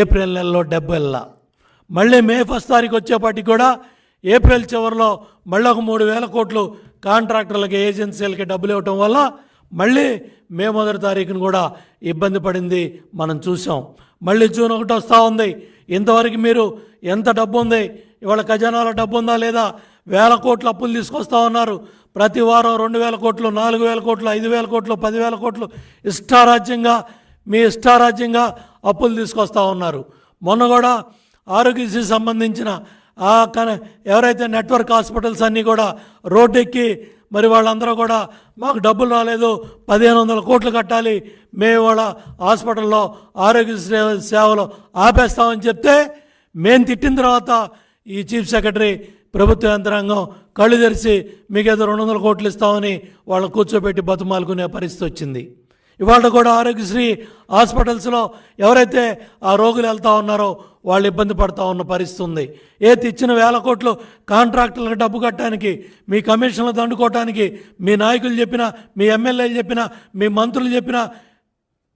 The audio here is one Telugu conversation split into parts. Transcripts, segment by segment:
ఏప్రిల్ నెలలో డెబ్బైలా. మళ్ళీ మే ఫస్ట్ తారీఖు వచ్చేపాటికి కూడా ఏప్రిల్ చివరిలో మళ్ళీ ఒక మూడు వేల కోట్లు కాంట్రాక్టర్లకి ఏజెన్సీలకి డబ్బులు ఇవ్వటం వల్ల మళ్ళీ మే మొదటి తారీఖున కూడా ఇబ్బంది పడింది మనం చూసాం. మళ్ళీ జూన్ ఒకటి వస్తూ ఉంది. ఇంతవరకు మీరు ఎంత డబ్బు ఉంది? ఇవాళ ఖజానాలో డబ్బు ఉందా లేదా? వేల కోట్లు అప్పులు తీసుకొస్తా ఉన్నారు. ప్రతి వారం రెండు వేల కోట్లు నాలుగు వేల కోట్లు ఐదు వేల కోట్లు పదివేల కోట్లు ఇష్టారాజ్యంగా మీ ఇష్టారాజ్యంగా అప్పులు తీసుకొస్తా ఉన్నారు. మొన్న కూడా ఆరోగ్యశ్రీ సంబంధించిన ఆ కన ఎవరైతే నెట్వర్క్ హాస్పిటల్స్ అన్నీ కూడా రోడ్డెక్కి మరి వాళ్ళందరూ కూడా మాకు డబ్బులు రాలేదు పదిహేను వందల కోట్లు కట్టాలి మేము వాళ్ళ హాస్పిటల్లో ఆరోగ్య సేవలు ఆపేస్తామని చెప్తే మేము తిట్టిన తర్వాత ఈ చీఫ్ సెక్రటరీ ప్రభుత్వ యంత్రాంగం కళ్ళు తెరిచి మీకు రెండు వందల కోట్లు ఇస్తామని వాళ్ళు కూర్చోబెట్టి బతుమాలుకునే పరిస్థితి వచ్చింది. ఇవాళ కూడా ఆరోగ్యశ్రీ హాస్పిటల్స్లో ఎవరైతే ఆ రోగులు వెళ్తూ ఉన్నారో వాళ్ళు ఇబ్బంది పడుతూ ఉన్న పరిస్థితి ఉంది ఏ తెచ్చిన వేల కోట్లు కాంట్రాక్టులకు డబ్బు కట్టడానికి మీ కమిషన్లు దండుకోవటానికి మీ నాయకులు చెప్పిన మీ ఎమ్మెల్యేలు చెప్పిన మీ మంత్రులు చెప్పిన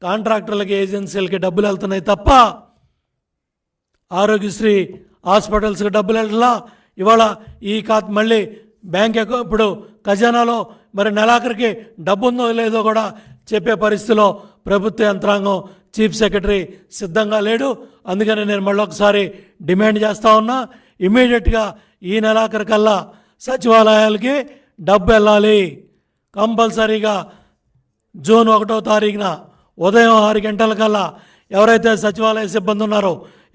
కాంట్రాక్టర్లకి ఏజెన్సీలకి డబ్బులు వెళ్తున్నాయి తప్ప ఆరోగ్యశ్రీ హాస్పిటల్స్కి డబ్బులు వెళ్ళలా ఇవాళ ఈ కా మళ్ళీ బ్యాంక్ అకౌంట్ ఇప్పుడు ఖజానాలో మరి నెలాఖరికి డబ్బు ఉందో లేదో కూడా చెప్పే పరిస్థితిలో ప్రభుత్వ యంత్రాంగం చీఫ్ సెక్రటరీ సిద్ధంగా లేడు. అందుకని నేను మళ్ళీ ఒకసారి డిమాండ్ చేస్తూ ఉన్నా. ఇమీడియట్గా ఈ నెలాఖరు కల్లా సచివాలయాలకి డబ్బు వెళ్ళాలి. కంపల్సరీగా జూన్ ఒకటో తారీఖున ఉదయం ఆరు గంటల కల్లా ఎవరైతే సచివాలయ సిబ్బంది ఉన్నారో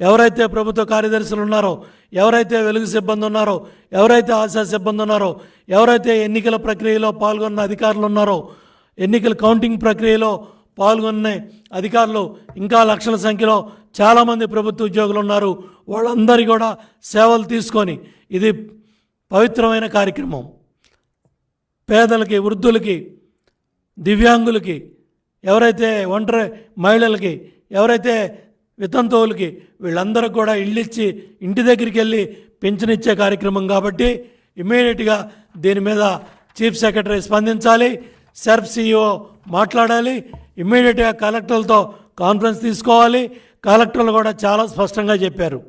ఎవరైతే ప్రభుత్వ కార్యదర్శులు ఉన్నారో ఎవరైతే వెలుగు సిబ్బంది ఉన్నారో ఎవరైతే ఆశా సిబ్బంది ఉన్నారో ఎవరైతే ఎన్నికల ప్రక్రియలో పాల్గొన్న అధికారులు ఉన్నారో ఎన్నికల కౌంటింగ్ ప్రక్రియలో పాల్గొన్న అధికారులు ఇంకా లక్షల సంఖ్యలో చాలామంది ప్రభుత్వ ఉద్యోగులు ఉన్నారు. వాళ్ళందరి కూడా సేవలు తీసుకొని ఇది పవిత్రమైన కార్యక్రమం. పేదలకి వృద్ధులకి దివ్యాంగులకి ఎవరైతే ఒంటరి మహిళలకి ఎవరైతే వితంతువులకి వీళ్ళందరూ కూడా ఇళ్ళిచ్చి ఇంటి దగ్గరికి వెళ్ళి పింఛన్ ఇచ్చే కార్యక్రమం కాబట్టి ఇమీడియట్గా దీని మీద చీఫ్ సెక్రటరీ స్పందించాలి. సెర్ఫ్ సిఇఓ మాట్లాడాలి. ఇమ్మీడియట్గా కలెక్టర్లతో కాన్ఫరెన్స్ తీసుకోవాలి. కలెక్టర్లు కూడా చాలా స్పష్టంగా చెప్పారు.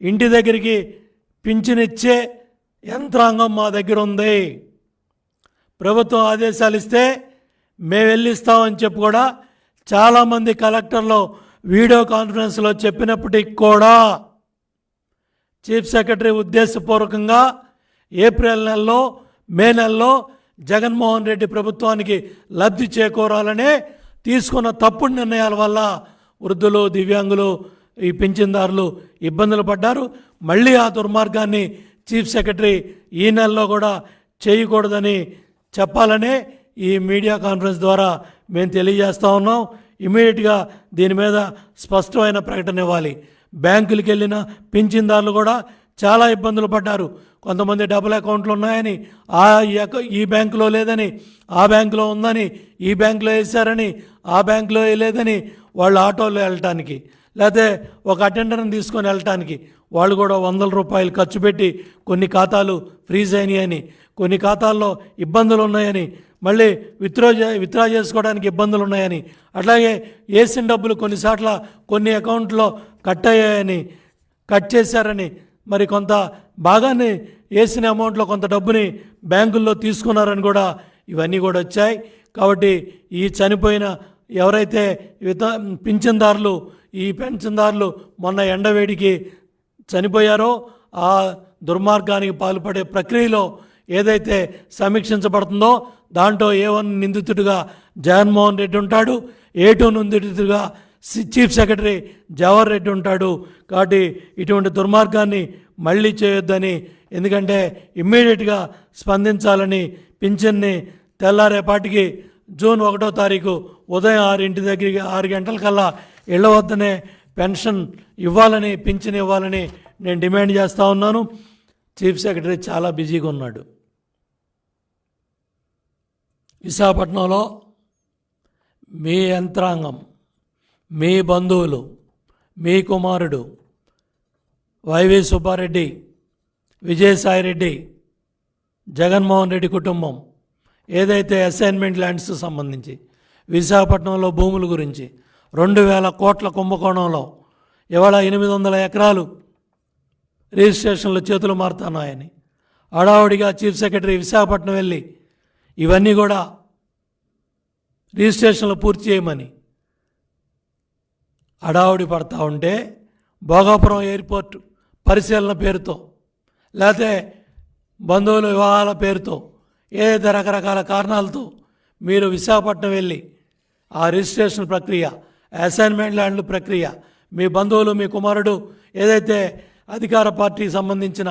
ఇంటి దగ్గరికి పింఛనిచ్చే యంత్రాంగం మా దగ్గర ఉంది. ప్రభుత్వం ఆదేశాలు ఇస్తే మేము వెళ్ళిస్తామని చెప్పి కూడా చాలామంది కలెక్టర్లు వీడియో కాన్ఫరెన్స్లో చెప్పినప్పటికి కూడా చీఫ్ సెక్రటరీ ఉద్దేశపూర్వకంగా ఏప్రిల్ నెలలో మే నెలలో జగన్మోహన్ రెడ్డి ప్రభుత్వానికి లబ్ధి చేకూరాలనే తీసుకున్న తప్పుడు నిర్ణయాల వల్ల వృద్ధులు దివ్యాంగులు ఈ పింఛన్దారులు ఇబ్బందులు పడ్డారు. మళ్ళీ ఆ దుర్మార్గాన్ని చీఫ్ సెక్రటరీ ఈ నెలలో కూడా చేయకూడదని చెప్పాలనే ఈ మీడియా కాన్ఫరెన్స్ ద్వారా మేము తెలియజేస్తూ ఉన్నాం. ఇమీడియట్గా దీని మీద స్పష్టమైన ప్రకటన ఇవ్వాలి. బ్యాంకులకు వెళ్ళిన పింఛన్దారులు కూడా చాలా ఇబ్బందులు పడ్డారు. కొంతమంది డబుల్ అకౌంట్లు ఉన్నాయని ఆ ఈ బ్యాంకులో లేదని ఆ బ్యాంకులో ఉందని ఈ బ్యాంకులో వేశారని ఆ బ్యాంకులో వేయలేదని వాళ్ళు ఆటోలో వెళ్ళటానికి లేకపోతే ఒక అటెండర్ని తీసుకొని వెళ్ళటానికి వాళ్ళు కూడా వందల రూపాయలు ఖర్చు పెట్టి కొన్ని ఖాతాలు ఫ్రీజ్ అయినాయని కొన్ని ఖాతాల్లో ఇబ్బందులు ఉన్నాయని మళ్ళీ విత్డ్రా విత్డ్రా చేసుకోవడానికి ఇబ్బందులు ఉన్నాయని అట్లాగే వేసిన డబ్బులు కొన్నిసార్లు కొన్ని అకౌంట్లో కట్ అయ్యాయని కట్ చేశారని మరి కొంత భాగాన్ని వేసిన అమౌంట్లో కొంత డబ్బుని బ్యాంకుల్లో తీసుకున్నారని కూడా ఇవన్నీ కూడా వచ్చాయి. కాబట్టి ఈ చనిపోయిన ఎవరైతే విత పింఛన్దారులు ఈ పెన్షన్దారులు మొన్న ఎండవేడికి చనిపోయారో ఆ దుర్మార్గానికి పాల్పడే ప్రక్రియలో ఏదైతే సమీక్షించబడుతుందో దాంట్లో ఏ వన్ నిందితుడిగా జగన్మోహన్ రెడ్డి ఉంటాడు ఏ టూ నిందితుడిగా చీఫ్ సెక్రటరీ జవహర్ రెడ్డి ఉంటాడు. కాబట్టి ఇటువంటి దుర్మార్గాన్ని మళ్ళీ చేయొద్దని ఎందుకంటే ఇమ్మీడియట్గా స్పందించాలని పింఛన్ని తెల్లారేపాటికి జూన్ ఒకటో తారీఖు ఉదయం ఆరింటి దగ్గరికి ఆరు గంటల కల్లా ఇళ్ళ వద్దనే పెన్షన్ ఇవ్వాలని పింఛన్ ఇవ్వాలని నేను డిమాండ్ చేస్తూ ఉన్నాను. చీఫ్ సెక్రటరీ చాలా బిజీగా ఉన్నాడు. విశాఖపట్నంలో మీ యంత్రాంగం మీ బంధువులు మీ కుమారుడు వైవి సుబ్బారెడ్డి విజయసాయిరెడ్డి జగన్మోహన్ రెడ్డి కుటుంబం ఏదైతే అసైన్మెంట్ ల్యాండ్స్ సంబంధించి విశాఖపట్నంలో భూముల గురించి రెండు వేల కోట్ల కుంభకోణంలో ఇవాళ ఎనిమిది వందల ఎకరాలు రిజిస్ట్రేషన్లు చేతులు మారుతున్నాయని హడావుడిగా చీఫ్ సెక్రటరీ విశాఖపట్నం వెళ్ళి ఇవన్నీ కూడా రిజిస్ట్రేషన్లు పూర్తి చేయమని హడావుడి పడతా ఉంటే భోగాపురం ఎయిర్పోర్ట్ పరిశీలన పేరుతో లేకపోతే బంధువుల వివాహాల పేరుతో ఏదైతే రకరకాల కారణాలతో మీరు విశాఖపట్నం వెళ్ళి ఆ రిజిస్ట్రేషన్ ప్రక్రియ అసైన్మెంట్ ల్యాండ్ల ప్రక్రియ మీ బంధువులు మీ కుమారుడు ఏదైతే అధికార పార్టీకి సంబంధించిన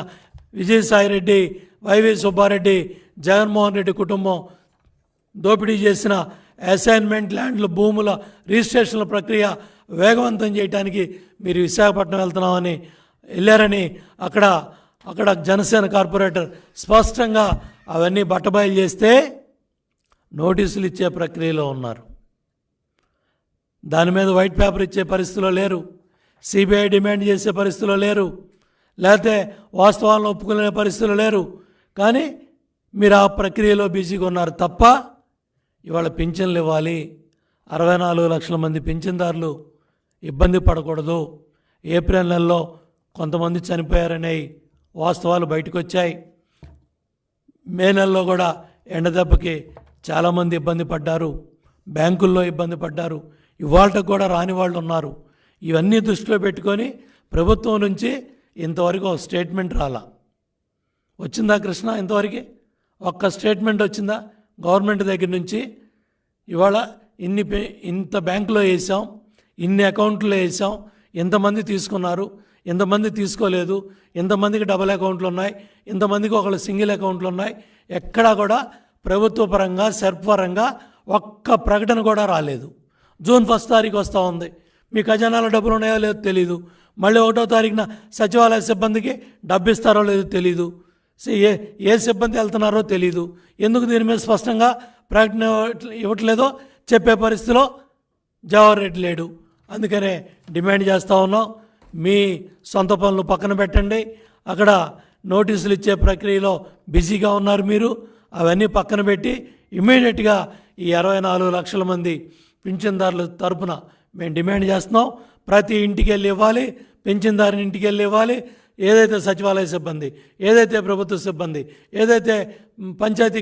విజయసాయిరెడ్డి వైవి సుబ్బారెడ్డి జగన్మోహన్ రెడ్డి కుటుంబం దోపిడీ చేసిన అసైన్మెంట్ ల్యాండ్ల భూముల రిజిస్ట్రేషన్ల ప్రక్రియ వేగవంతం చేయడానికి మీరు విశాఖపట్నం వెళ్తున్నామని వెళ్ళారని అక్కడ అక్కడ జనసేన కార్పొరేటర్ స్పష్టంగా అవన్నీ బట్టబయలు చేస్తే నోటీసులు ఇచ్చే ప్రక్రియలో ఉన్నారు. దాని మీద వైట్ పేపర్ ఇచ్చే పరిస్థితిలో లేరు. సిబిఐ డిమాండ్ చేసే పరిస్థితిలో లేరు. లేకపోతే వాస్తవాలను ఒప్పుకునే పరిస్థితిలో లేరు. కానీ మీరు ఆ ప్రక్రియలో బిజీగా ఉన్నారు తప్ప ఇవాళ పింఛన్లు ఇవ్వాలి. అరవై నాలుగు లక్షల మంది పింఛన్దారులు ఇబ్బంది పడకూడదు. ఏప్రిల్ నెలలో కొంతమంది చనిపోయారనే వాస్తవాలు బయటకు వచ్చాయి మే నెలలో కూడా ఎండ దెబ్బకి చాలామంది ఇబ్బంది పడ్డారు. బ్యాంకుల్లో ఇబ్బంది పడ్డారు. ఇవాళకు కూడా రాని వాళ్ళు ఉన్నారు. ఇవన్నీ దృష్టిలో పెట్టుకొని ప్రభుత్వం నుంచి ఇంతవరకు ఒక స్టేట్మెంట్ రాలా. వచ్చిందా కృష్ణ ఇంతవరకు? ఒక్క స్టేట్మెంట్ వచ్చిందా? గవర్నమెంట్ దగ్గర నుంచి ఇవాళ ఇన్ని పే- ఇంత బ్యాంకులో వేసాం ఇన్ని అకౌంట్లో వేసాం ఎంతమంది తీసుకున్నారు ఎంతమంది తీసుకోలేదు ఎంతమందికి డబుల్ అకౌంట్లు ఉన్నాయి ఎంతమందికి ఒకళ్ళు సింగిల్ అకౌంట్లు ఉన్నాయి ఎక్కడా కూడా ప్రభుత్వ పరంగా సెర్ప్ పరంగా ఒక్క ప్రకటన కూడా రాలేదు. జూన్ ఫస్ట్ తారీఖు వస్తూ ఉంది. మీ ఖజానాలో డబ్బులు ఉన్నాయో లేదో తెలీదు. మళ్ళీ ఒకటో తారీఖున సచివాలయ సిబ్బందికి డబ్బు ఇస్తారో లేదో తెలీదు. ఏ ఏ సిబ్బంది వెళ్తున్నారో తెలీదు. ఎందుకు దీని మీద స్పష్టంగా ప్రకటన ఇవ్వట్లేదో చెప్పే పరిస్థితిలో జవహర్ రెడ్డి లేడు. అందుకనే డిమాండ్ చేస్తూ ఉన్నాం. మీ సొంత పనులు పక్కన పెట్టండి. అక్కడ నోటీసులు ఇచ్చే ప్రక్రియలో బిజీగా ఉన్నారు మీరు. అవన్నీ పక్కన పెట్టి ఇమీడియట్గా ఈ అరవై నాలుగు లక్షల మంది పింఛన్దారుల తరపున మేము డిమాండ్ చేస్తున్నాం. ప్రతి ఇంటికి వెళ్ళి ఇవ్వాలి. పింఛన్దారుని ఇంటికి వెళ్ళి ఇవ్వాలి. ఏదైతే సచివాలయ సిబ్బంది ఏదైతే ప్రభుత్వ సిబ్బంది ఏదైతే పంచాయతీ